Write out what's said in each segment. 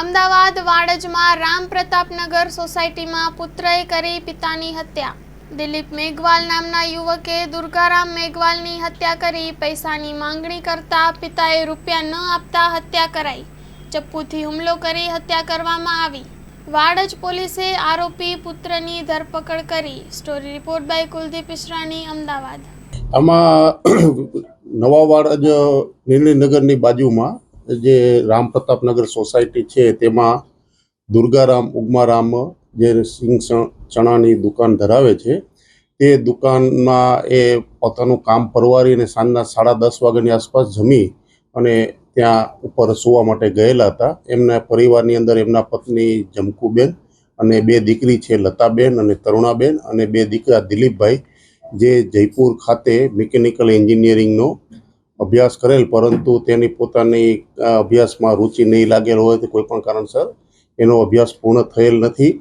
અમદાવાદ, વાડજમાં રામ પ્રતાપનગર સોસાયટીમાં પુત્રએ કરી પિતાની હત્યા. દિલીપ મેઘવાલ નામના યુવકે દુર્ગારામ મેઘવાલની હત્યા કરી પૈસાની માંગણી કરતા પિતાએ રૂપિયા ન આપતા હત્યા કરાઈ. ચપ્પુથી હુમલો કરી હત્યા કરવામાં આવી. વાડજ પોલીસે આરોપી પુત્રની ધરપકડ કરી. Story report by Kuldeep Israni Ahmedabad. આમાં નવા વાડજ નિર્ણયનગરની બાજુમાં જે રામ પ્રતાપનગર સોસાયટી છે, તેમાં દુર્ગારામ ઉગમારામ જે સિંગ ચણાની દુકાન ધરાવે છે, તે દુકાનમાં એ પોતાનું કામ પરવારીને સાંજના સાડા દસ વાગ્યાની આસપાસ જમી અને ત્યાં ઉપર સુવા માટે ગયેલા હતા. એમના પરિવારની અંદર એમના પત્ની જમકુબેન અને બે દીકરી છે, લતાબેન અને તરુણાબેન અને બે દીકરા દિલીપભાઈ, જે જયપુર ખાતે મિકેનિકલ એન્જિનિયરિંગનો અભ્યાસ કરેલ, પરંતુ તેની પોતાની અભ્યાસમાં રુચિ નહીં લાગેલ હોય તો કોઈ પણ કારણસર એનો અભ્યાસ પૂર્ણ થયેલ નથી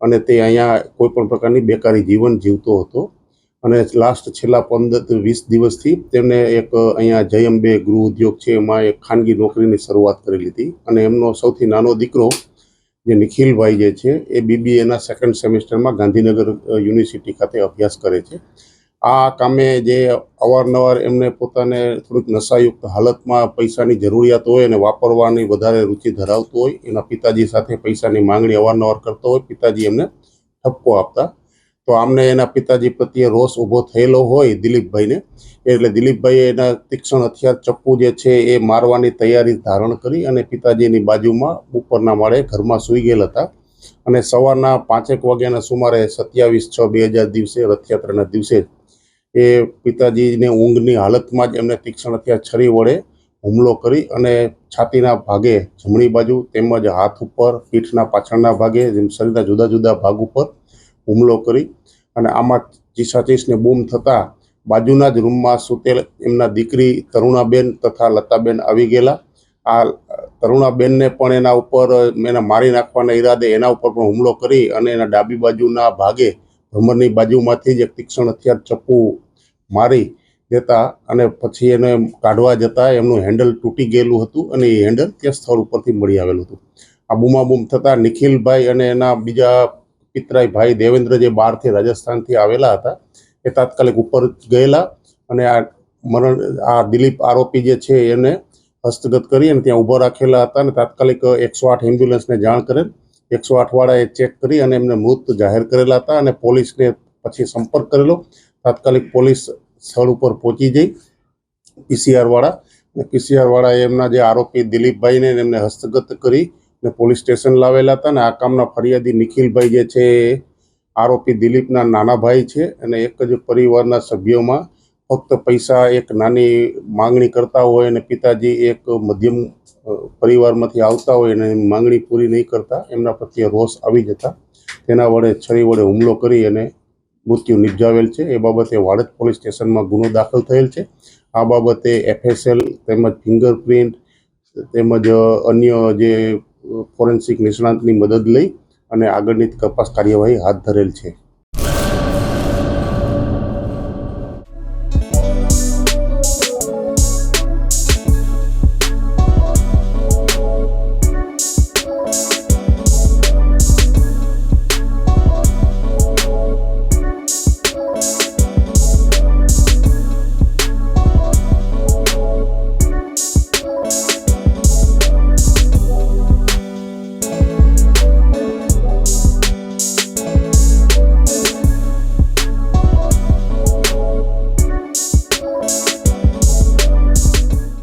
અને તે અહીંયા કોઈ પણ પ્રકારની બેકારી જીવન જીવતો હતો. અને લાસ્ટ છેલ્લા પંદર વીસ દિવસથી તેમને એક અહીંયા જયંબે ગૃહ ઉદ્યોગ છે, એમાં એક ખાનગી નોકરીની શરૂઆત કરેલી હતી. અને એમનો સૌથી નાનો દીકરો જે નિખિલભાઈ જે છે, એ બીબીએના સેકન્ડ સેમેસ્ટરમાં ગાંધીનગર યુનિવર્સિટી ખાતે અભ્યાસ કરે છે. આ કામે જે અવારનવાર એમને પોતાને થોડીક નશાયુક્ત હાલતમાં પૈસાની જરૂરિયાત હોય અને વાપરવાની વધારે રુચિ ધરાવતો હોય, એના પિતાજી સાથે પૈસાની માંગણી અવારનવાર કરતો હોય, પિતાજી એમને ઠપકો આપતા. તો આમને એના પિતાજી પ્રત્યે રોષ ઊભો થયેલો હોય દિલીપભાઈને, એટલે દિલીપભાઈએ એના તીક્ષ્ણ હથિયાર ચપ્પુ જે છે એ મારવાની તૈયારી ધારણ કરી અને પિતાજીની બાજુમાં ઉપરના માળે ઘરમાં સૂઈ ગયેલ હતા. અને સવારના પાંચેક વાગ્યાના સુમારે સત્યાવીસ છ બે હજાર દિવસે રથયાત્રાના દિવસે એ પિતાજીને ઊંઘની હાલતમાં જ એમને તીક્ષ્ણ હથિયાર છરી વડે હુમલો કરી અને છાતીના ભાગે જમણી બાજુ તેમજ હાથ ઉપર, પીઠના પાછળના ભાગે શરીરના જુદા જુદા ભાગ ઉપર હુમલો કરી અને આમાં ચીસાચીસને બૂમ થતાં બાજુના જ રૂમમાં સૂતેલ એમના દીકરી તરુણાબેન તથા લતાબેન આવી ગયેલા. આ તરુણાબેનને પણ એના ઉપર, એને મારી નાખવાના ઈરાદે એના ઉપર પણ હુમલો કરી અને એના ડાબી બાજુના ભાગે ભ્રમરની બાજુમાંથી જ એક તીક્ષ્ણ હથિયાર ચપ્પુ મારી દેતા અને પછી એને કાઢવા જતાં એમનું હેન્ડલ તૂટી ગયેલું હતું અને એ હેન્ડલ તે સ્થળ ઉપરથી મળી આવેલું હતું. આ બૂમાબૂમ થતાં નિખિલભાઈ અને એના બીજા પિતરાઈ ભાઈ દેવેન્દ્ર જે બહારથી રાજસ્થાનથી આવેલા હતા, એ તાત્કાલિક ઉપર ગયેલા અને આ મરણ, આ દિલીપ આરોપી જે છે એને હસ્તગત કરી અને ત્યાં ઊભા રાખેલા હતા અને તાત્કાલિક એકસો આઠ એમ્બ્યુલન્સને જાણ કરેલ. એકસો આઠવાળાએ ચેક કરી અને એમને મૃત જાહેર કરેલા હતા અને પોલીસને પછી સંપર્ક કરેલો. તાત્કાલિક પોલીસ સ્થળ ઉપર પહોંચી જઈ પીસીઆરવાળા અને પીસીઆરવાળાએ એમના જે આરોપી દિલીપભાઈને એમને હસ્તગત કરી ને પોલીસ સ્ટેશન લાવેલા હતા અને આ કામના ફરિયાદી નિખિલભાઈ જે છે એ આરોપી દિલીપના નાના ભાઈ છે અને એક જ પરિવારના સભ્યોમાં ફક્ત પૈસા, એક નાની માંગણી કરતા હોય અને પિતાજી એક મધ્યમ પરિવારમાંથી આવતા હોય અને માંગણી પૂરી નહીં કરતા, એમના પ્રત્યે રોષ આવી જતા. તેના વડે છરી વડે હુમલો કરી અને મૃત્યુ નિપજાવેલ છે. એ બાબતે વાડજ પોલીસ સ્ટેશનમાં ગુનો દાખલ થયેલ છે. આ બાબતે એફએસએલ તેમજ ફિંગરપ્રિન્ટ તેમજ અન્ય જે ફોરેન્સિક નિષ્ણાંતની મદદ લઈ અને આગળની તપાસ કાર્યવાહી હાથ ધરેલ છે.